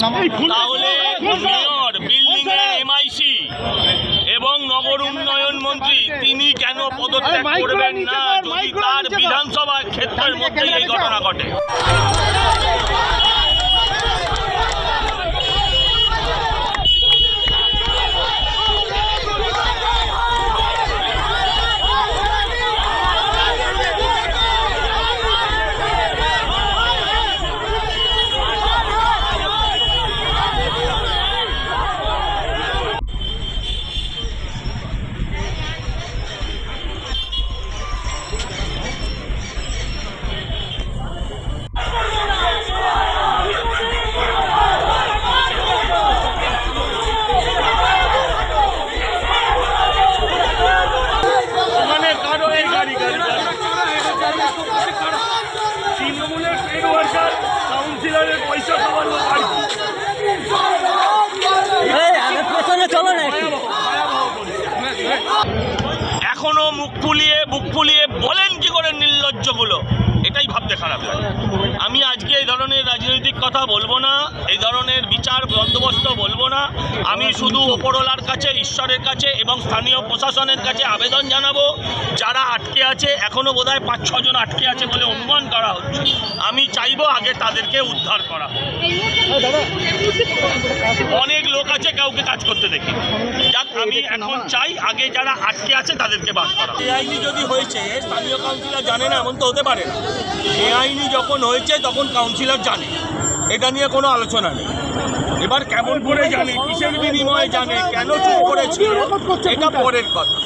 তাহলে mayor building এর MIC এবং নগর উন্নয়ন মন্ত্রী তিনি কেন পদত্যাগ করবেন না যদি তার বিধানসভা ক্ষেত্রের মধ্যে এই ঘটনা ঘটে? এখনও মুখ ফুলিয়ে বুক ফুলিয়ে বলেন কথা বলব না, এই ধরনের বিচার বন্দোবস্ত বলব না। আমি শুধু ওপরওয়ালার কাছে, ঈশ্বরের কাছে এবং স্থানীয় প্রশাসনের কাছে আবেদন জানাব, যারা আটকে আছে, এখনও বোধহয় পাঁচ ছজন আটকে আছে বলে অনুমান করা হচ্ছে। আমি চাইব আগে তাদেরকে উদ্ধার করা অনেক লোক আছে, কাউকে কাজ করতে দেখি। যাক, আমি এখন চাই আগে যারা আটকে আছে, তাদেরকে বাদ করা বেআইনি যদি হয়েছে, স্থানীয় কাউন্সিলর জানে না, এমন তো হতে পারে বেআইনি যখন হয়েছে, তখন কাউন্সিলর জানে। এটা নিয়ে কোনো আলোচনা নেই। এবার কেমন করে জানে, কিসের বিনিময়ে জানে, কেন চুপ করেছিল, এটা পরের কথা।